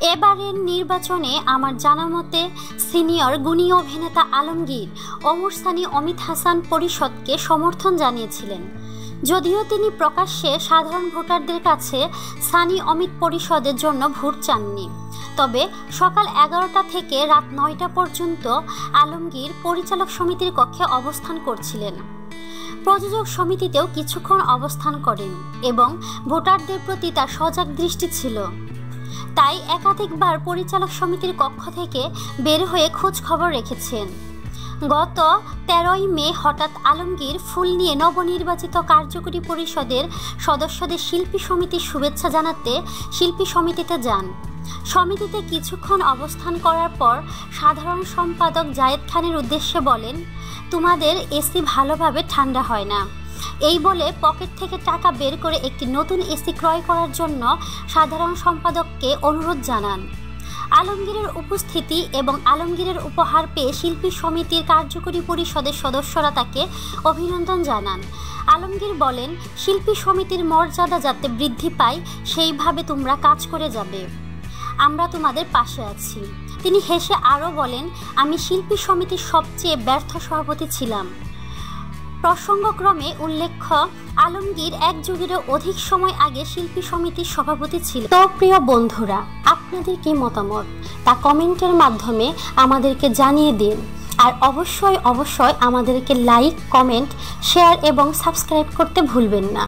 এবারের নির্বাচনে আমার জানা মতে সিনিয়র গুণী অভিনেতা আলমগীর অমর সানি অমিত হাসান পরিষদকে সমর্থন জানিয়েছিলেন। যদিও তিনি প্রকাশ্যে সাধারণ ভোটারদের কাছে সানি অমিত পরিষদের জন্য ভোট চাননি। তবে সকাল এগারোটা থেকে রাত নয়টা পর্যন্ত আলমগীর পরিচালক সমিতির কক্ষে অবস্থান করছিলেন। প্রযোজক সমিতিতেও কিছুক্ষণ অবস্থান করেন এবং ভোটারদের প্রতি তার সজাগ দৃষ্টি ছিল। তাই একাধিকবার পরিচালক সমিতির কক্ষ থেকে বের হয়ে খোঁজ খবর রেখেছেন। গত তেরোই মে হঠাৎ আলমগীর ফুল নিয়ে নবনির্বাচিত কার্যকরী পরিষদের সদস্যদের শিল্পী সমিতির শুভেচ্ছা জানাতে শিল্পী সমিতিতে যান। সমিতিতে কিছুক্ষণ অবস্থান করার পর সাধারণ সম্পাদক জায়েদ খানের উদ্দেশ্যে বলেন, তোমাদের এসি ভালোভাবে ঠান্ডা হয় না। এই বলে পকেট থেকে টাকা বের করে একটি নতুন এসি ক্রয় করার জন্য সাধারণ সম্পাদককে অনুরোধ জানান। আলমগীরের উপস্থিতি এবং আলমগীরের উপহার পেয়ে শিল্পী সমিতির কার্যকরী পরিষদের সদস্যরা তাকে অভিনন্দন জানান। আলমগীর বলেন, শিল্পী সমিতির মর্যাদা যাতে বৃদ্ধি পায়, সেইভাবে তোমরা কাজ করে যাবে। আমরা তোমাদের পাশে আছি। তিনি হেসে আরও বলেন, আমি শিল্পী সমিতির সবচেয়ে ব্যর্থ সভাপতি ছিলাম। প্রসঙ্গক্রমে উল্লেখ্য, আলমগীর এক যুগেরও অধিক সময় আগে শিল্পী সমিতির সভাপতি ছিল তো প্রিয় বন্ধুরা, আপনাদের কি মতামত? তা কমেন্টের মাধ্যমে আমাদেরকে জানিয়ে দিন। আর অবশ্যই অবশ্যই আমাদেরকে লাইক, কমেন্ট, শেয়ার এবং সাবস্ক্রাইব করতে ভুলবেন না।